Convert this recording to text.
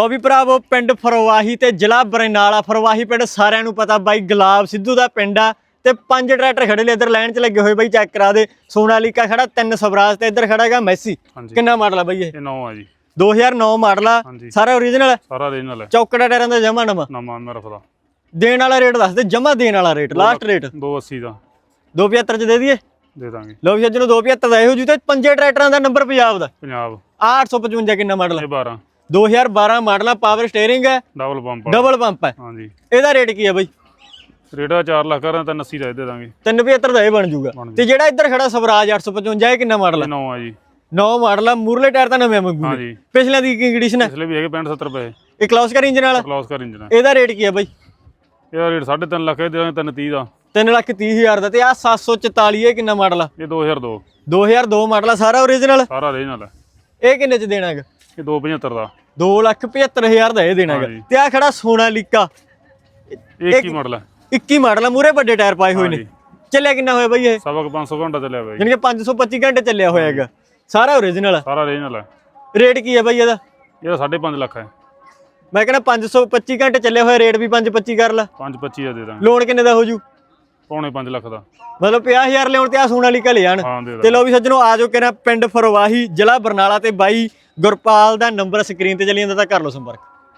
ਉਹ ਵੀ ਭਰਾਵੋ ਪਿੰਡ ਫਰਵਾਹੀ ਤੇ ਜ਼ਿਲ੍ਹਾ ਬਰਨਾਲਾ। ਫਰਵਾਹੀ ਪਿੰਡ ਸਾਰਿਆਂ ਨੂੰ ਪਤਾ ਬਾਈ ਗੁਲਾਬ ਸਿੱਧੂ ਦਾ ਪਿੰਡ ਆ ਤੇ ਪੰਜ ਟਰੈਕਟਰ ਖੜੇ ਨੇ ਇੱਧਰ ਲਾਈਨ 'ਚ ਲੱਗੇ ਹੋਏ ਬਾਈ ਚੈੱਕ ਕਰਾ ਦੇ। ਸੋਨਾਲੀਕਾ ਖੜਾ ਤਿੰਨ ਸਵਰਾਜ ਤੇ ਇੱਧਰ ਖੜਾ ਹੈਗਾ ਮੈਸੀ। ਕਿੰਨਾ ਮਾਡਲ ਆ ਬਾਈ ਇਹ? ਇਹ 9 ਆ ਜੀ। 2009 ਮਾਡਲ ਆ। ਸਾਰਾ ਓਰੀਜਨਲ ਸਾਰਾ ਰੀਜਨਲ ਹੈ ਚੌਕੜਾ ਟਾਇਰਾਂ ਦਾ ਜਮਾ ਨਵਾਂ? ਨਵਾਂ ਮੇਰਾ ਫਦਾ ਦੇਣ ਵਾਲਾ ਰੇਟ ਦੱਸ ਦੇ ਜਮਾ ਦੇਣ ਵਾਲਾ ਰੇਟ ਲਾਸਟ ਰੇਟ 280 ਦਾ 275 ਚ ਦੇ ਦਈਏ? ਦੇ ਦਾਂਗੇ। ਲਓ ਵੀ ਅੱਜ ਨੂੰ 275 ਦਾ ਇਹੋ ਜੀ ਤੇ ਪੰਜੇ ਟਰੈਕਟਰਾਂ ਦਾ ਨੰਬਰ ਪੰਜਾਬ ਦਾ। ਪੰਜਾਬ। ਆਹ 855 ਕਿੰਨਾ ਮਾਡਲ ਇਹ 12 2012 ਮਾਡਲ ਆ ਪਾਵਰ ਸਟੀਅਰਿੰਗ ਹੈ ਡਬਲ ਪੰਪ ਡਬਲ ਪੰਪ ਹੈ। ਹਾਂਜੀ। ਇਹਦਾ ਰੇਟ ਕੀ ਹੈ ਬਾਈ? ਰੇਡਾ 4 ਲੱਖ ਕਰਾਂ ਤਾਂ 80 ਦਾ ਦੇ ਦਾਂਗੇ। 375 ਦਾ ਇਹ ਬਣ ਜੂਗਾ ਤੇ ਜਿਹੜਾ ਇੱਧਰ ਖੜਾ ਸਵਰਾਜ 855 ਇਹ ਕਿੰਨਾ ਮਾਡਲ ਹੈ? 9 ਆ ਜੀ। 9 ਮਾਡਲ ਆ ਮੂਰਲੇ ਟਾਇਰ ਤਾਂ ਨਵੇਂ ਮੰਗੂ ਹਾਂਜੀ। ਪਿਛਲੇ ਦੀ ਕੀ ਕੰਡੀਸ਼ਨ ਹੈ? ਪਿਛਲੇ ਵੀ ਹੈਗੇ 65 70 ਰੁਪਏ। ਇਹ ਕਲੌਸਕਰ ਇੰਜਨ ਵਾਲਾ? ਕਲੋਸ ਕਰ ਇੰਜਨ ਇਹਦਾ ਰੇਟ ਕੀ ਹੈ ਬਾਈ? ਇਹਦਾ ਰੇਟ 3.5 ਲੱਖ ਦੇ ਦਾਂਗੇ 330 ਦਾ। 3 ਲੱਖ 30 ਹਜ਼ਾਰ ਦਾ। ਤੇ ਆ 744 ਇਹ ਕਿੰਨਾ ਮਾਡਲ ਆ? ਇਹ 2002 2002 ਮਾਡਲ ਆ ਸਾਰਾ ਓਰੀਜਨਲ ਸਾਰਾ ਰੀਜਨਲ ਹੈ ਇਹ ਕਿੰਨੇ ਚ ਦੇਣਾ ਹੈਗਾ? ਇਹ 275 ਦਾ। 2 ਲੱਖ 75 ਹਜ਼ਾਰ ਦਾ ਇਹ ਦੇਣਾ ਹੈਗਾ। ਹਾਂਜੀ। ਤੇ ਆ ਖੜਾ ਸੋਨਾਲੀਕਾ ਇਹ ਕੀ ਮਾਡਲ ਹੈ। 21 ਮਾਡਲ ਆ ਮੂਰੇ ਵੱਡੇ ਟਾਇਰ ਪਾਏ ਹੋਏ ਨੇ। ਹਾਂਜੀ। ਚੱਲਿਆ ਕਿੰਨਾ ਹੋਇਆ ਬਾਈ ਇਹ? ਸਵਾ ਕੁ 500 ਘੰਟਾ ਚੱਲਿਆ ਬਾਈ। ਯਾਨੀ ਕਿ 525 ਘੰਟੇ ਚੱਲਿਆ ਹੋਇਆ ਹੈਗਾ। ਸਾਰਾ ਓਰੀਜਨਲ ਆ। ਸਾਰਾ ਰੀਜਨਲ ਹੈ ਰੇਟ ਕੀ ਹੈ ਬਾਈ ਇਹਦਾ? ਇਹਦਾ 5.5 ਲੱਖ ਹੈ। ਮੈਂ ਕਹਿੰਦਾ 525 ਘੰਟੇ ਚੱਲਿਆ ਹੋਇਆ ਰੇਟ ਵੀ 525 ਕਰ ਲਾ। 525 ਦਾ ਦੇ ਦਾਂਗੇ। ਲੋਨ ਕਿੰਨੇ ਦਾ ਹੋ ਜੂ? ਪੌਣੇ 5 ਲੱਖ ਦਾ। ਮਤਲਬ 50000 ਲਿਆਉਣ ਤੇ ਆ ਸੋਨਾਲੀਕਾ ਲੈ ਜਾਣ। ਹਾਂ ਦੇ ਤੇ ਲੋ ਵੀ ਸੱਜਣੋ ਆ ਜਾਓ ਕਿਹੜਾ ਪਿੰਡ ਫਰਵਾਹੀ ਜ਼ਿਲ੍ਹਾ ਬਰਨਾਲਾ ਤੇ ਬਾਈ ਗੁਰਪਾਲ ਦਾ ਨੰਬਰ ਸਕਰੀਨ ਤੇ ਚੱਲੀ ਜਾਂਦਾ ਤਾਂ ਕਰ ਲਓ ਸੰਪਰਕ।